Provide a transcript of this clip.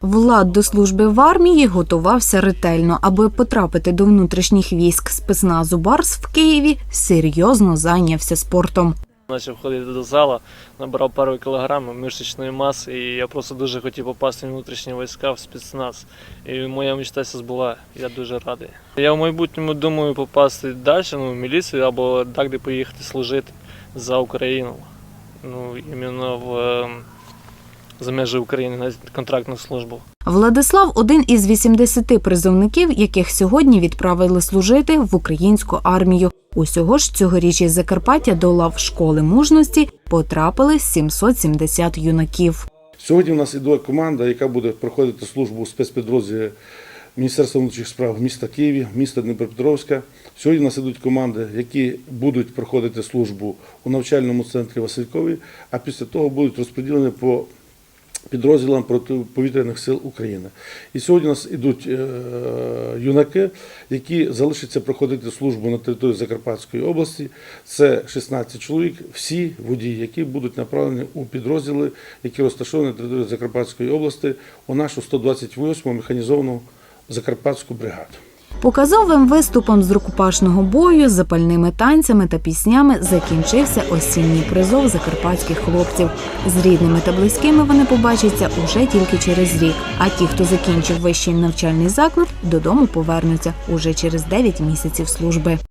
Влад до служби в армії готувався ретельно, аби потрапити до внутрішніх військ спецназу Барс в Києві. Серйозно зайнявся спортом. Почав ходити до зала, набрав пару кілограмів мишечної маси, і я просто дуже хотів попасти в внутрішні війська в спецназ. І моя мечта збула. Я дуже радий. Я в майбутньому думаю попасти далі, ну, в міліцію або так, де поїхати служити за Україну. Ну, іменно в е, за межі України на контрактну службу. Владислав один із 80 призовників, яких сьогодні відправили служити в українську армію. Усього ж цьогоріч із Закарпаття до лав школи мужності потрапили 770 юнаків. Сьогодні в нас іде команда, яка буде проходити службу у спецпідрозділі Міністерства внутрішніх справ міста Києві, міста Дніпропетровська. Сьогодні в нас ідуть команди, які будуть проходити службу у навчальному центрі Василькові, а після того будуть розподілені по підрозділам протиповітряних сил України. І сьогодні у нас ідуть е, юнаки, які залишаться проходити службу на території Закарпатської області. Це 16 чоловік, всі водії, які будуть направлені у підрозділи, які розташовані на території Закарпатської області, у нашу 128-му механізовану Закарпатську бригаду. Показовим виступом з рукопашного бою, запальними танцями та піснями закінчився осінній призов закарпатських хлопців. З рідними та близькими вони побачаться уже тільки через рік. А ті, хто закінчив вищий навчальний заклад, додому повернуться уже через 9 місяців служби.